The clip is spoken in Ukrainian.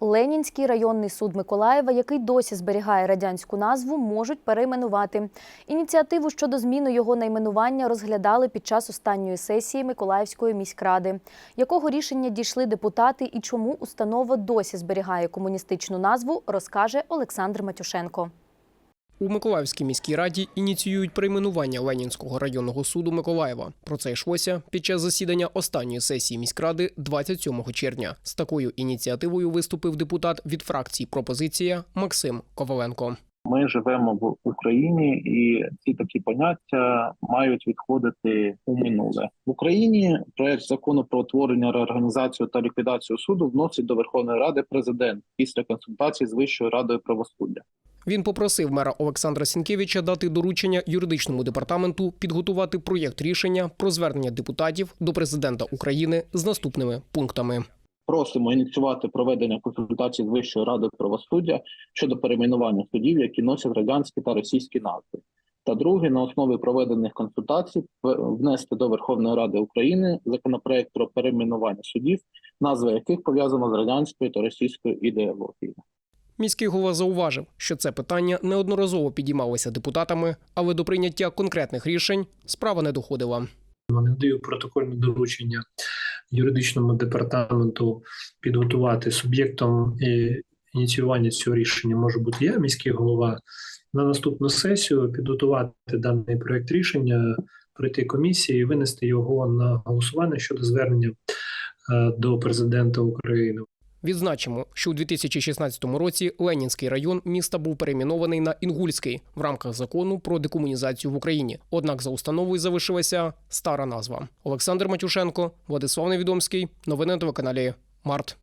Ленінський районний суд Миколаєва, який досі зберігає радянську назву, можуть перейменувати. Ініціативу щодо зміни його найменування розглядали під час останньої сесії Миколаївської міськради. Якого рішення дійшли депутати і чому установа досі зберігає комуністичну назву, розкаже Олександр Матюшенко. У Миколаївській міській раді ініціюють перейменування Ленінського районного суду Миколаєва. Про це йшлося під час засідання останньої сесії міськради 27 червня. З такою ініціативою виступив депутат від фракції Пропозиція Максим Коваленко. Ми живемо в Україні, і ці такі поняття мають відходити у минуле в Україні. Проект закону про утворення, реорганізацію та ліквідацію суду вносить до Верховної Ради президент після консультацій з Вищою радою правосуддя. Він попросив мера Олександра Сінкевича дати доручення юридичному департаменту підготувати проєкт рішення про звернення депутатів до президента України з наступними пунктами. Просимо ініціювати проведення консультацій з Вищою радою правосуддя щодо перейменування судів, які носять радянські та російські назви. Та друге, на основі проведених консультацій внести до Верховної Ради України законопроект про перейменування судів, назва яких пов'язана з радянською та російською ідеологією. Міський голова зауважив, що це питання неодноразово підіймалося депутатами, але до прийняття конкретних рішень справа не доходила. Вони дають протокольне доручення юридичному департаменту підготувати суб'єктом ініціювання цього рішення може бути я, міський голова. На наступну сесію підготувати даний проект рішення, пройти комісії і винести його на голосування щодо звернення е, до президента України. Відзначимо, що у 2016 році Ленінський район міста був перейменований на Інгульський в рамках закону про декомунізацію в Україні. Однак за установою залишилася стара назва. Олександр Матюшенко, Владислав Невідомський. Новини на телеканалі Март.